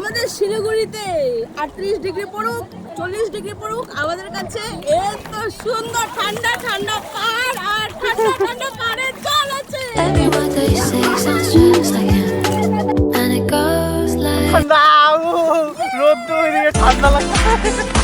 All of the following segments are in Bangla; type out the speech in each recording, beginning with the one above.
আমাদের শিলিগুড়িতে আটত্রিশ ডিগ্রি পড়ুক চল্লিশ ডিগ্রি পড়ুক আমাদের কাছে এত সুন্দর ঠান্ডা ঠান্ডা পাহাড় আর ঠান্ডা ঠান্ডা পাহাড়ের জল আছে। ঠান্ডা what they say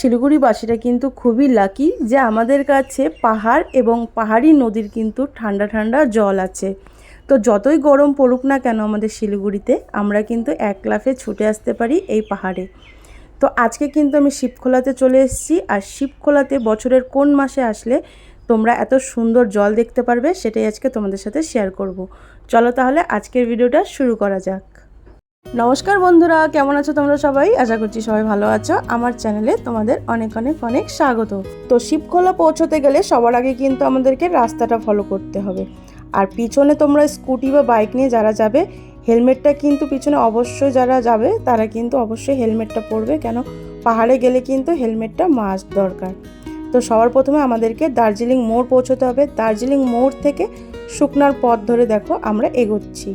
শিলিগুড়িবাসীরা কিন্তু খুবই লাকি যে আমাদের কাছে পাহাড় এবং পাহাড়ি নদীর কিন্তু ঠান্ডা ঠান্ডা জল আছে। তো যতই গরম পড়ুক না কেন আমাদের শিলিগুড়িতে, আমরা কিন্তু এক লাফে ছুটে আসতে পারি এই পাহাড়ে। তো আজকে কিন্তু আমি শিবখোলাতে চলে এসেছি, আর শিবখোলাতে বছরের কোন মাসে আসলে তোমরা এত সুন্দর জল দেখতে পারবে, সেটাই আজকে তোমাদের সাথে শেয়ার করব। চলো তাহলে আজকের ভিডিওটা শুরু করা যাক। নমস্কার বন্ধুরা, কেমন আছো তোমরা সবাই? আশা করছি সবাই ভালো আছো। আমার চ্যানেলে তোমাদের অনেক অনেক অনেক স্বাগত। তো শিবখোলা পৌঁছতে গেলে সবার আগে কিন্তু আমাদেরকে রাস্তাটা ফলো করতে হবে। আর পিছনে তোমরা স্কুটি বা বাইক নিয়ে যারা যাবে হেলমেটটা কিন্তু পিছনে অবশ্যই যারা যাবে, তারা কিন্তু অবশ্যই হেলমেটটা পরবে। কেন? পাহাড়ে গেলে কিন্তু হেলমেটটা মাস্ট দরকার। তো সবার প্রথমে আমাদেরকে দার্জিলিং মোড় পৌঁছতে হবে। দার্জিলিং মোড় থেকে শুকনার পথ ধরে দেখো, আমরা এগোচ্ছি।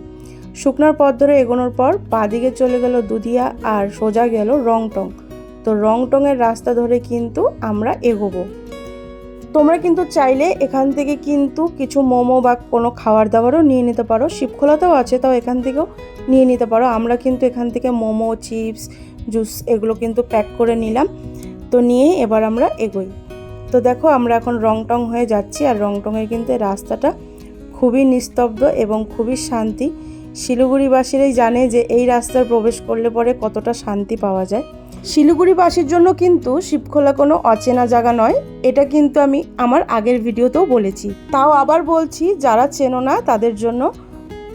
শুকনার পথ ধরে এগোনোর পর বাদিকে চলে গেল দুধিয়া আর সোজা গেল রংটং। তো রংটংয়ের রাস্তা ধরে কিন্তু আমরা এগোবো। তোমরা কিন্তু চাইলে এখান থেকে কিন্তু কিছু মোমো বা কোনো খাবার দাবারও নিয়ে নিতে পারো। শিবখোলাতেও আছে, তাও এখান থেকেও নিয়ে নিতে পারো। আমরা কিন্তু এখান থেকে মোমো, চিপস, জুস এগুলো কিন্তু প্যাক করে নিলাম। তো নিয়ে এবার আমরা এগোই। তো দেখো আমরা এখন রংটং হয়ে যাচ্ছি আর রংটংয়ের কিন্তু রাস্তাটা খুবই নিস্তব্ধ এবং খুবই শান্তি। শিলিগুড়িবাসীরাই জানে যে এই রাস্তার প্রবেশ করলে পরে কতটা শান্তি পাওয়া যায়। শিলিগুড়িবাসীর জন্য কিন্তু শিবখোলা কোনো অচেনা জায়গা নয়। এটা কিন্তু আমি আমার আগের ভিডিওতেও বলেছি। তাও আবার বলছি, যারা চেনো না তাদের জন্য।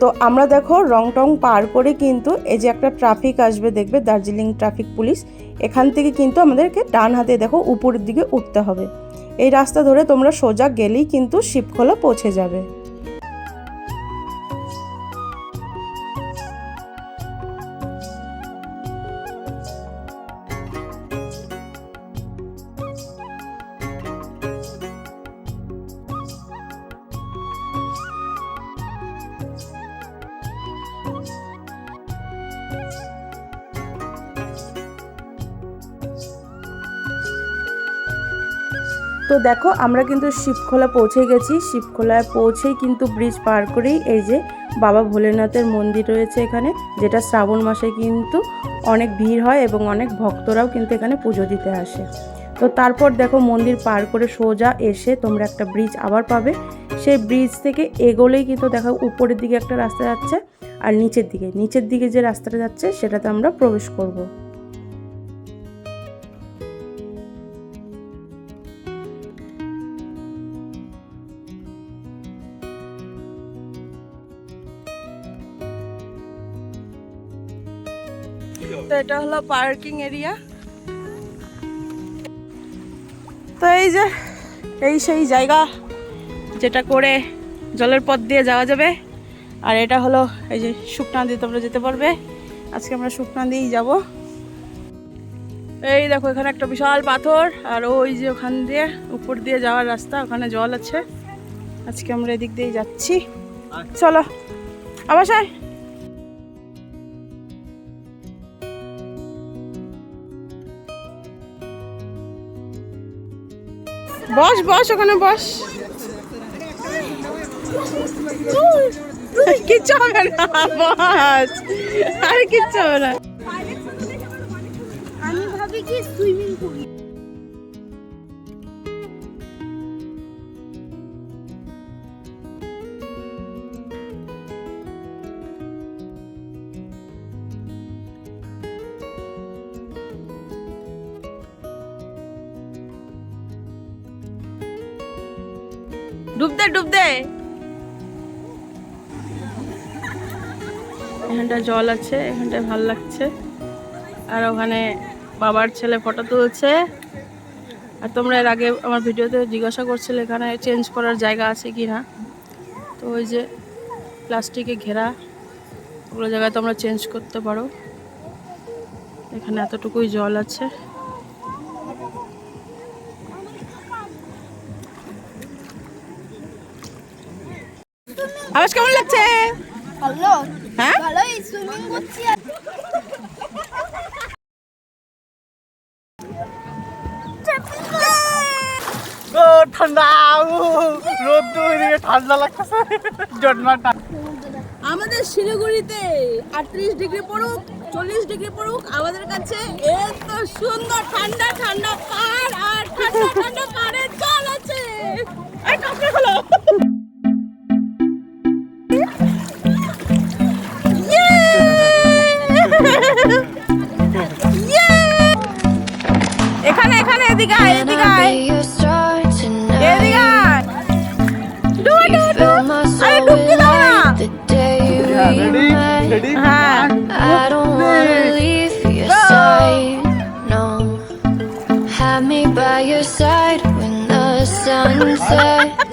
তো আমরা দেখো রং টং পার করে কিন্তু এই যে একটা ট্রাফিক আসবে, দেখবে দার্জিলিং ট্রাফিক পুলিশ, এখান থেকে কিন্তু আমাদেরকে ডান হাতে দেখো উপরের দিকে উঠতে হবে। এই রাস্তা ধরে তোমরা সোজা গেলেই কিন্তু শিবখোলা পৌঁছে যাবে। তো দেখো, আমরা কিন্তু শিবখোলা পৌঁছে গেছি। শিবখোলায় পৌঁছেই কিন্তু ব্রিজ পার করেই এই যে বাবা ভোলেনাথের মন্দির রয়েছে এখানে, যেটা শ্রাবণ মাসে কিন্তু অনেক ভিড় হয় এবং অনেক ভক্তরাও কিন্তু এখানে পুজো দিতে আসে। তো তারপর দেখো, মন্দির পার করে সোজা এসে তোমরা একটা ব্রিজ আবার পাবে। সেই ব্রিজ থেকে এগোলেই কিন্তু দেখো, উপরের দিকে একটা রাস্তা যাচ্ছে আর নিচের দিকে। নিচের দিকে যে রাস্তাটা যাচ্ছে, সেটাতে আমরা প্রবেশ করব। তো এটা হলো পার্কিং এরিয়া। তো এই যে, এই সেই জায়গা যেটা করে জলের পথ দিয়ে যাওয়া যাবে। আর এটা হলো এই যে শুকনা দিয়ে তোমরা যেতে পারবে। আজকে আমরা শুকনা দিয়েই যাব। এই দেখো, এখানে একটা বিশাল পাথর, আর ওই যে ওখান দিয়ে উপর দিয়ে যাওয়ার রাস্তা, ওখানে জল আছে। আজকে আমরা এদিক দিয়েই যাচ্ছি। চলো আবাসায় বস বস, ওখানে বস। কিচ্ছু হবে না, বস। আরে কিচ্ছু হবে না। আমি ভাবি কি সুইমিং পুল ডুব দে ডুব দে। এখানটায় জল আছে, এখানটায় ভালো লাগছে। আর ওখানে বাবার ছেলে ফটো তুলছে। আর তোমরা এর আগে আমার ভিডিওতে জিজ্ঞাসা করছিলে এখানে চেঞ্জ করার জায়গা আছে কি না তো ওই যে প্লাস্টিকে ঘেরা, ওগুলো জায়গায় তোমরা চেঞ্জ করতে পারো। এখানে এতটুকুই জল আছে। আওয়াজ কেমন লাগছে? ভালো। হ্যাঁ? ভালোই সুইমিং করছি ও ঠান্ডা ও রোদ ঠান্ডা লাগতেছে। আমাদের শিলিগুড়িতে আটত্রিশ ডিগ্রি পড়ুক চল্লিশ ডিগ্রি পড়ুক আমাদের কাছে এত সুন্দর ঠান্ডা ঠান্ডা পাহাড় আর ঠান্ডা ঠান্ডা Uh-huh. I don't wanna leave your side. No, have me by your side when the sun sets.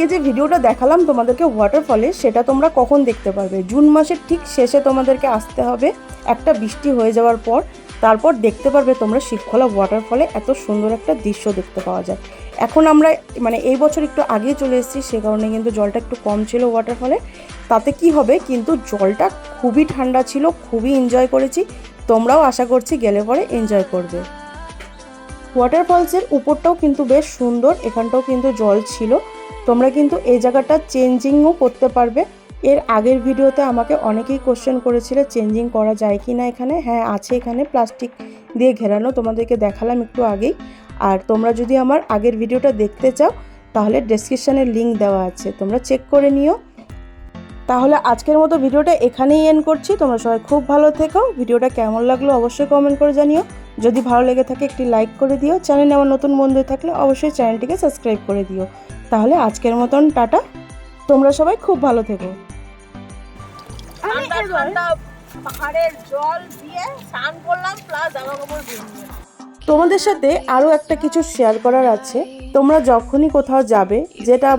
আগে যে ভিডিওটা দেখালাম তোমাদেরকে ওয়াটারফলে সেটা তোমরা কখন দেখতে পারবে? জুন মাসের ঠিক শেষে তোমাদেরকে আসতে হবে। একটা বৃষ্টি হয়ে যাওয়ার পর, তারপর দেখতে পারবে তোমরা শিবখোলা ওয়াটারফলে এত সুন্দর একটা দৃশ্য দেখতে পাওয়া যায়। এখন আমরা মানে এই বছর একটু আগে চলে এসেছি, সে কারণে কিন্তু জলটা একটু কম ছিল ওয়াটারফলে তাতে কি হবে? কিন্তু জলটা খুবই ঠান্ডা ছিল, খুবই এনজয় করেছি। তোমরাও আশা করছি গেলে পরে এনজয় করবে। ওয়াটারফলসের উপরটাও কিন্তু বেশ সুন্দর, এখানটাও কিন্তু জল ছিল। তোমরা কিন্তু এই জায়গাটা চেঞ্জিংও করতে পারবে। এর আগের ভিডিওতে আমাকে অনেকেই কোশ্চেন করেছিলে, চেঞ্জিং করা যায় কি না এখানে? হ্যাঁ আছে এখানে, প্লাস্টিক দিয়ে ঘেরানো, তোমাদেরকে দেখালাম একটু আগেই। আর তোমরা যদি আমার আগের ভিডিওটা দেখতে চাও, তাহলে ডেসক্রিপশানের লিঙ্ক দেওয়া আছে। তোমরা চেক করে নিও। তাহলে আজকের মতো ভিডিওটা এখানেই এন্ড করছি। তোমরা সবাই খুব ভালো থেকো। ভিডিওটা কেমন লাগল অবশ্যই কমেন্ট করে জানিও। যদি ভালো লেগে থাকে একটি লাইক করে দিও। চ্যানেলে আমার নতুন বন্ধু থাকলে অবশ্যই চ্যানেলটিকে সাবস্ক্রাইব করে দিও। তাহলে আজকের মতন টাটা। তোমরা সবাই খুব ভালো থেকো। ঠান্ডা ঠান্ডা পাহাড়ের জল দিয়ে স্নান করলাম প্লাস জামা কাপড় তোমাদের সাথে আরও একটা কিছু শেয়ার করার আছে। তোমরা যখনই কোথাও যাবে যেটা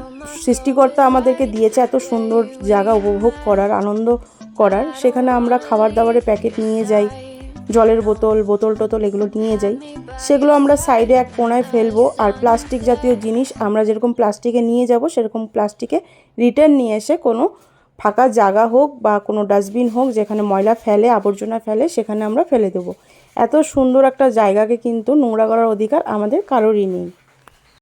সৃষ্টিকর্তা আমাদেরকে দিয়েছে এত সুন্দর জায়গা উপভোগ করার আনন্দ করার সেখানে আমরা খাবার দাবারের প্যাকেট নিয়ে যাই। জলের বোতল বোতল টোতল এগুলো নিয়ে যাই। সেগুলো আমরা সাইডে এক কোনায় ফেলব আর প্লাস্টিক জাতীয় জিনিস আমরা যেরকম প্লাস্টিকে নিয়ে যাব, সেরকম প্লাস্টিকে রিটার্ন নিয়ে এসে কোনো ফাঁকা জায়গা হোক বা কোনো ডাস্টবিন হোক যেখানে ময়লা ফেলে, আবর্জনা ফেলে, সেখানে আমরা ফেলে দেবো। এত সুন্দর একটা জায়গাকে কিন্তু নোংরা করার অধিকার আমাদের কারোরই নেই।